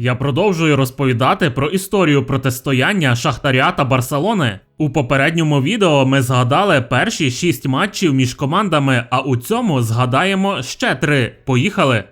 Я продовжую розповідати про історію протистояння Шахтаря та Барселони. У попередньому відео ми згадали перші шість матчів між командами, а у цьому згадаємо ще три. Поїхали!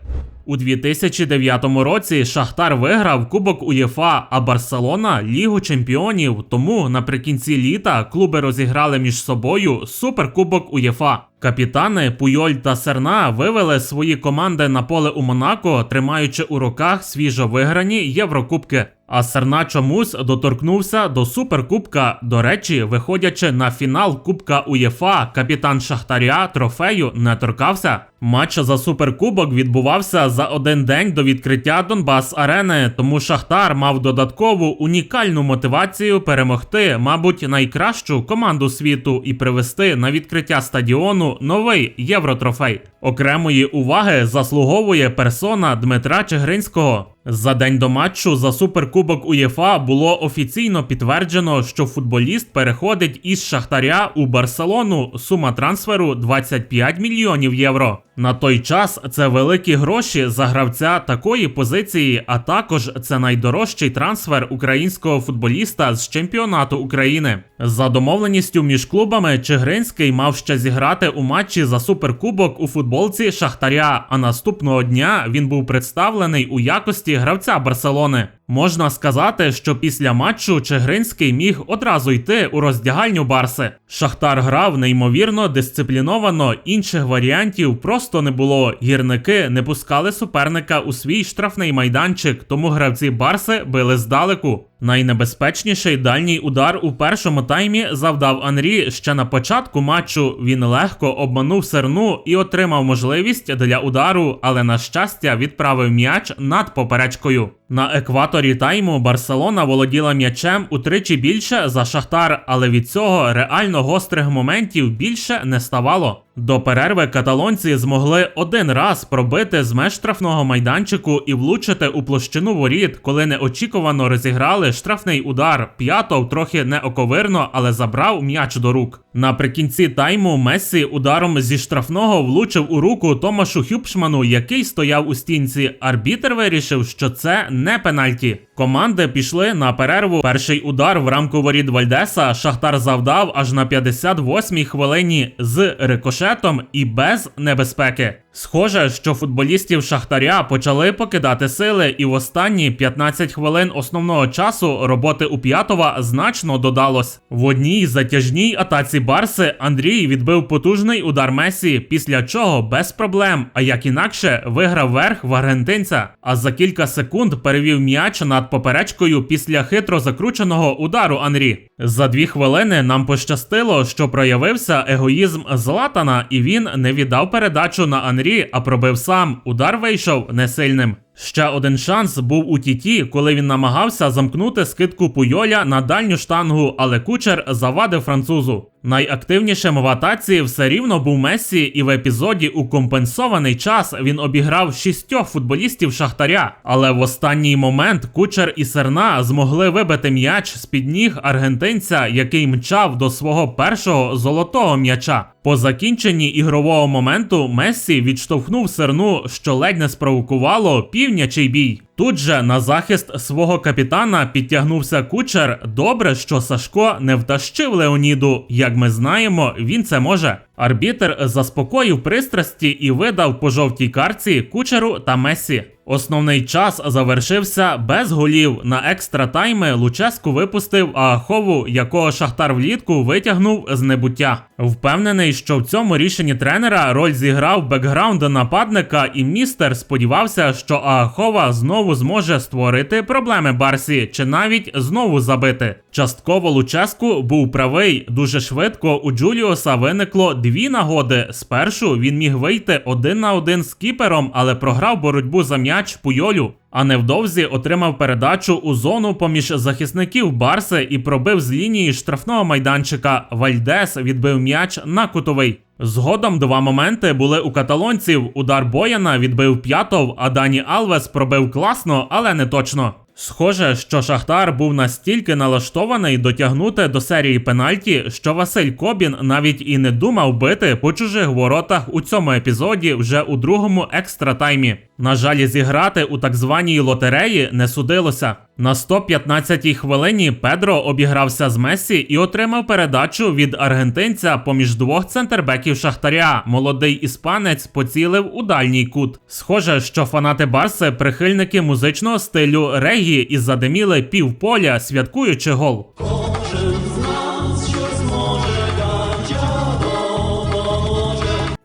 У 2009 році Шахтар виграв Кубок УЄФА, а Барселона Лігу Чемпіонів. Тому наприкінці літа клуби розіграли між собою Суперкубок УЄФА. Капітани Пуйоль та Серна вивели свої команди на поле у Монако, тримаючи у руках свіжо виграні Єврокубки. А Серна чомусь доторкнувся до суперкубка. До речі, виходячи на фінал Кубка УЄФА, капітан Шахтаря трофею не торкався. Матч за суперкубок відбувався за один день до відкриття Донбас Арени, тому Шахтар мав додаткову унікальну мотивацію перемогти, мабуть, найкращу команду світу і привести на відкриття стадіону новий євротрофей. Окремої уваги заслуговує персона Дмитра Чигринського. За день до матчу за суперкубок УЄФА було офіційно підтверджено, що футболіст переходить із Шахтаря у Барселону. Сума трансферу 25 мільйонів євро. На той час це великі гроші за гравця такої позиції, а також це найдорожчий трансфер українського футболіста з чемпіонату України. За домовленістю між клубами Чигринський мав ще зіграти у матчі за суперкубок у футболці Шахтаря. А наступного дня він був представлений у якості гравця Барселони. Можна сказати, що після матчу Чегринський міг одразу йти у роздягальню Барси. Шахтар грав неймовірно дисципліновано, інших варіантів просто не було. Гірники не пускали суперника у свій штрафний майданчик, тому гравці Барси били здалеку. Найнебезпечніший дальній удар у першому таймі завдав Анрі ще на початку матчу. Він легко обманув серну і отримав можливість для удару, але на щастя відправив м'яч над поперечкою. На екваторі тайму Барселона володіла м'ячем утричі більше за Шахтар, але від цього реально гострих моментів більше не ставало. До перерви каталонці змогли один раз пробити з меж штрафного майданчику і влучити у площину воріт, коли неочікувано розіграли штрафний удар. П'ятов трохи неоковирно, але забрав м'яч до рук. Наприкінці тайму Мессі ударом зі штрафного влучив у руку Томашу Хюпшману, який стояв у стінці. Арбітер вирішив, що це не пенальті. Команди пішли на перерву. Перший удар в рамку воріт Вальдеса Шахтар завдав аж на 58-й хвилині з рикошетом і без небезпеки. Схоже, що футболістів Шахтаря почали покидати сили, і в останні 15 хвилин основного часу роботи у П'ятова значно додалось. В одній затяжній атаці Барси Андрій відбив потужний удар Месі, після чого без проблем, а як інакше виграв верх в аргентинця. А за кілька секунд перевів м'яч над поперечкою після хитро закрученого удару Анрі. За дві хвилини нам пощастило, що проявився егоїзм Златана, і він не віддав передачу на Анрі, а пробив сам. Удар вийшов несильним. Ще один шанс був у Тіті, коли він намагався замкнути скидку Пуйоля на дальню штангу, але кучер завадив французу. Найактивнішим в атаці все рівно був Мессі, і в епізоді у компенсований час він обіграв шістьох футболістів Шахтаря. Але в останній момент кучер і Серна змогли вибити м'яч з під ніг аргентинця, який мчав до свого першого золотого м'яча. По закінченні ігрового моменту Мессі відштовхнув серну, що ледь не спровокувало півнячий бій. Тут же на захист свого капітана підтягнувся кучер. Добре, що Сашко не втащив Леоніду. Як ми знаємо, він це може. Арбітер заспокоїв пристрасті і видав по жовтій карці кучеру та Месі. Основний час завершився без голів. На екстра тайми Луческу випустив Аахову, якого Шахтар влітку витягнув з небуття. Впевнений, що в цьому рішенні тренера роль зіграв бекграунд нападника, і містер сподівався, що Аахова знову зможе створити проблеми Барсі чи навіть знову забити. Частково Луческу був правий. Дуже швидко у Джуліоса виникло дві нагоди. Спершу він міг вийти один на один з кіпером, але програв боротьбу за м'яч Пуйолю. А невдовзі отримав передачу у зону поміж захисників Барси і пробив з лінії штрафного майданчика. Вальдес відбив м'яч на кутовий. Згодом два моменти були у каталонців. Удар Бояна відбив п'ятов, а Дані Алвес пробив класно, але не точно. Схоже, що Шахтар був настільки налаштований дотягнути до серії пенальті, що Василь Кобін навіть і не думав бити по чужих воротах у цьому епізоді вже у другому екстратаймі. На жаль, зіграти у так званій лотереї не судилося. На 115-й хвилині Педро обігрався з Месі і отримав передачу від аргентинця поміж двох центрбеків Шахтаря. Молодий іспанець поцілив у дальній кут. Схоже, що фанати Барси прихильники музичного стилю регі і задиміли півполя, святкуючи гол.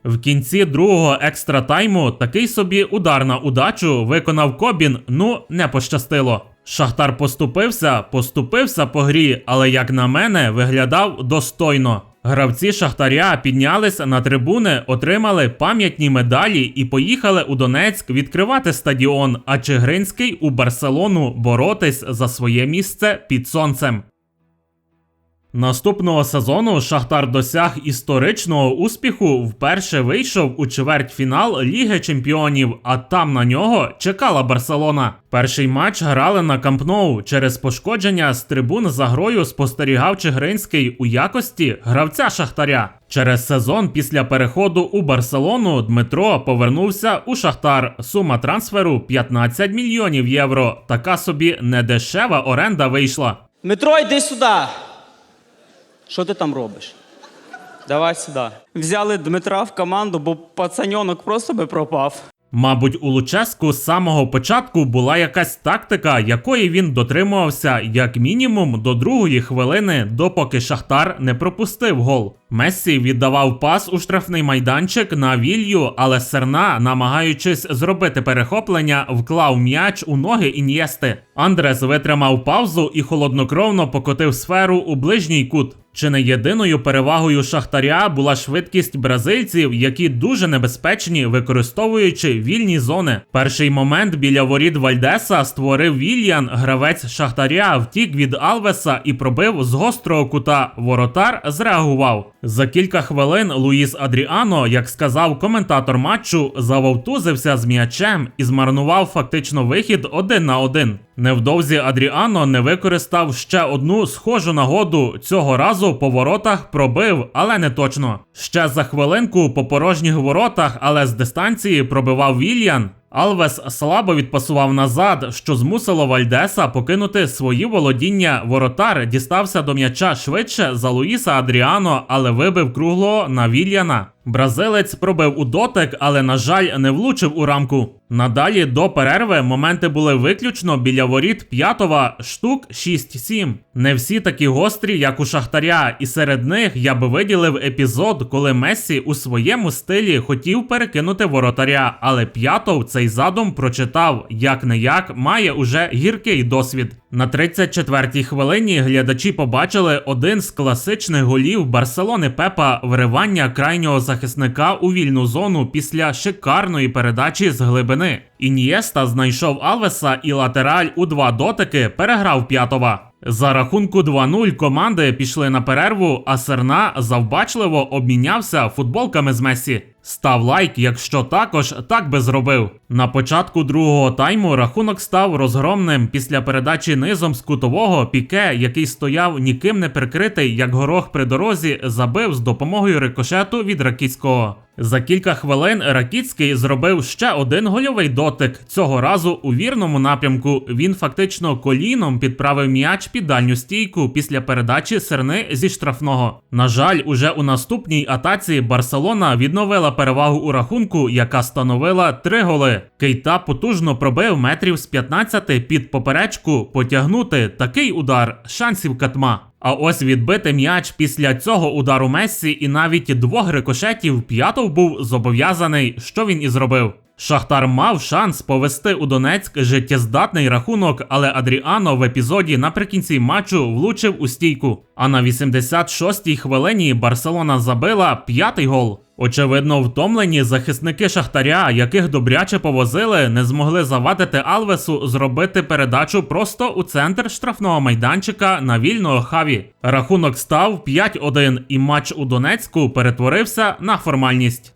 В кінці другого екстра тайму такий собі удар на удачу виконав Кобін. Ну не пощастило. Шахтар поступився, поступився по грі, але як на мене, виглядав достойно. Гравці Шахтаря піднялися на трибуни, отримали пам'ятні медалі і поїхали у Донецьк відкривати стадіон, а Чигринський у Барселону боротись за своє місце під сонцем. Наступного сезону Шахтар досяг історичного успіху. Вперше вийшов у чвертьфінал Ліги Чемпіонів, а там на нього чекала Барселона. Перший матч грали на Кампноу. Через пошкодження з трибун за грою спостерігав Чигринський у якості гравця Шахтаря. Через сезон після переходу у Барселону Дмитро повернувся у Шахтар. Сума трансферу 15 мільйонів євро. Така собі недешева оренда вийшла. Дмитро, йди сюди. Що ти там робиш? Давай сюди. Взяли Дмитра в команду, бо пацаньонок просто би пропав. Мабуть, у Луческу з самого початку була якась тактика, якої він дотримувався як мінімум до другої хвилини, допоки Шахтар не пропустив гол. Мессі віддавав пас у штрафний майданчик на вілью, але Серна, намагаючись зробити перехоплення, вклав м'яч у ноги Ін'єсти. Андрес витримав паузу і холоднокровно покотив сферу у ближній кут. Чи не єдиною перевагою Шахтаря була швидкість бразильців, які дуже небезпечні, використовуючи вільні зони. Перший момент біля воріт Вальдеса створив Вільян, гравець Шахтаря, втік від Алвеса і пробив з гострого кута. Воротар зреагував. За кілька хвилин Луїс Адріано, як сказав коментатор матчу, завовтузився з м'ячем і змарнував фактично вихід один на один. Невдовзі Адріано не використав ще одну схожу нагоду. Цього разу по воротах пробив, але не точно. Ще за хвилинку по порожніх воротах, але з дистанції пробивав Вільян. Алвес слабо відпасував назад, що змусило Вальдеса покинути свої володіння. Воротар дістався до м'яча швидше за Луїса Адріано, але вибив круглого на Вільяна. Бразилець пробив у дотик, але, на жаль, не влучив у рамку. Надалі до перерви моменти були виключно біля воріт п'ятого штук 6-7. Не всі такі гострі, як у Шахтаря, і серед них я би виділив епізод, коли Мессі у своєму стилі хотів перекинути воротаря, але п'ятов цей задум прочитав як не як має уже гіркий досвід. На 34-й хвилині глядачі побачили один з класичних голів Барселони Пепа вривання крайнього захисника у вільну зону після шикарної передачі з глибини. Ін'єста знайшов Алвеса і латераль у два дотики переграв п'ятова. За рахунку 2-0 команди пішли на перерву, а Серна завбачливо обмінявся футболками з Месі. Став лайк, якщо також так би зробив. На початку другого тайму рахунок став розгромним після передачі низом з кутового піке, який стояв ніким не прикритий, як горох при дорозі, забив з допомогою рикошету від Ракіцького. За кілька хвилин Ракіцький зробив ще один гольовий дотик. Цього разу у вірному напрямку він фактично коліном підправив м'яч під дальню стійку після передачі серни зі штрафного. На жаль, уже у наступній атаці Барселона відновила перевагу у рахунку, яка становила три голи. Кейта потужно пробив метрів з 15 під поперечку, потягнути такий удар шансів катма. А ось відбити м'яч після цього удару Мессі і навіть двох рикошетів п'ятов був зобов'язаний, що він і зробив. Шахтар мав шанс повести у Донецьк життєздатний рахунок, але Адріано в епізоді наприкінці матчу влучив у стійку. А на 86-й хвилині Барселона забила п'ятий гол. Очевидно, втомлені захисники Шахтаря, яких добряче повозили, не змогли завадити Алвесу зробити передачу просто у центр штрафного майданчика на вільного хаві. Рахунок став 5-1, і матч у Донецьку перетворився на формальність.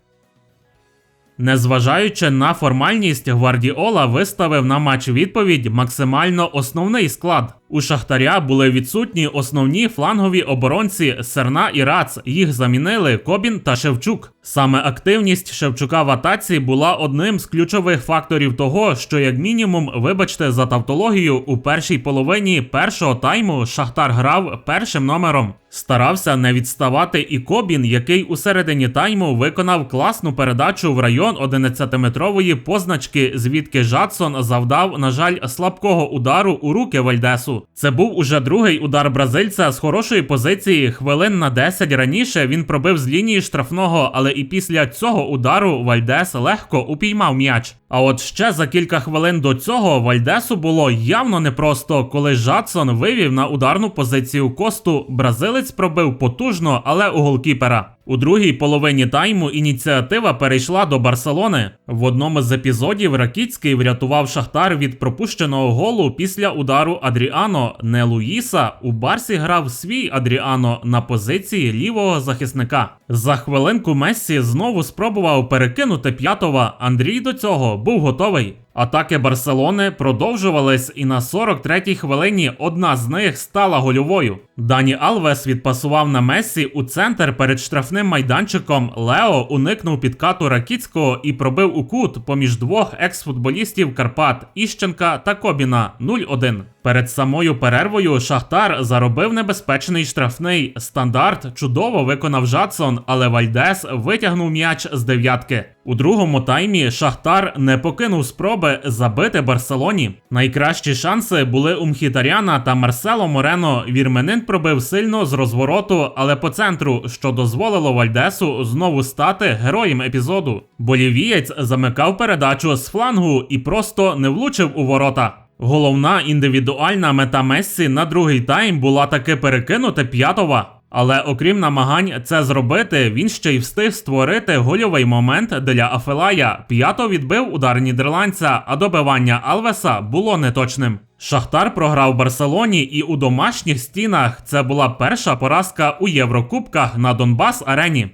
Незважаючи на формальність, Гвардіола виставив на матч відповідь максимально основний склад. У Шахтаря були відсутні основні флангові оборонці Серна і Рац. Їх замінили Кобін та Шевчук. Саме активність Шевчука в атаці була одним з ключових факторів того, що як мінімум, вибачте за тавтологію, у першій половині першого тайму Шахтар грав першим номером. Старався не відставати і Кобін, який у середині тайму виконав класну передачу в район 11-метрової позначки, звідки Жадсон завдав, на жаль, слабкого удару у руки Вальдесу. Це був уже другий удар бразильця з хорошої позиції. Хвилин на 10 раніше він пробив з лінії штрафного, але і після цього удару Вальдес легко упіймав м'яч. А от ще за кілька хвилин до цього Вальдесу було явно непросто, коли Жадсон вивів на ударну позицію косту. Бразилець пробив потужно, але у голкіпера. У другій половині тайму ініціатива перейшла до Барселони. В одному з епізодів Ракіцький врятував Шахтар від пропущеного голу після удару Адріано. Не Луїса. У Барсі грав свій Адріано на позиції лівого захисника. За хвилинку Мессі знову спробував перекинути п'ятого. Андрій до цього був готовий. Атаки Барселони продовжувались, і на 43-й хвилині одна з них стала гольовою. Дані Алвес відпасував на Мессі у центр перед штрафним майданчиком. Лео уникнув підкату Ракіцького і пробив у кут поміж двох екс-футболістів Карпат Іщенка та Кобіна 0-1. Перед самою перервою Шахтар заробив небезпечний штрафний. Стандарт чудово виконав Жадсон, але Вальдес витягнув м'яч з дев'ятки. У другому таймі Шахтар не покинув спроби забити Барселоні. Найкращі шанси були у Мхітаряна та Марсело Морено. Вірменин пробив сильно з розвороту, але по центру, що дозволило Вальдесу знову стати героєм епізоду. Болівієць замикав передачу з флангу і просто не влучив у ворота. Головна індивідуальна мета Мессі на другий тайм була таки перекинути п'ятова. Але окрім намагань це зробити, він ще й встиг створити гольовий момент для Афелая. П'ято відбив удар нідерландця, а добивання Алвеса було неточним. Шахтар програв Барселоні, і у домашніх стінах це була перша поразка у Єврокубках на Донбас Арені.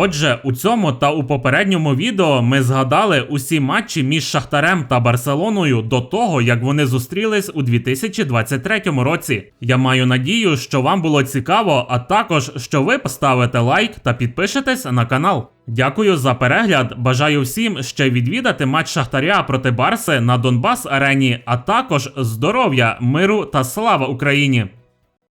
Отже, у цьому та у попередньому відео ми згадали усі матчі між Шахтарем та Барселоною до того, як вони зустрілись у 2023 році. Я маю надію, що вам було цікаво, а також що ви поставите лайк та підпишетесь на канал. Дякую за перегляд. Бажаю всім ще відвідати матч Шахтаря проти Барси на Донбас Арені, а також здоров'я, миру та слава Україні!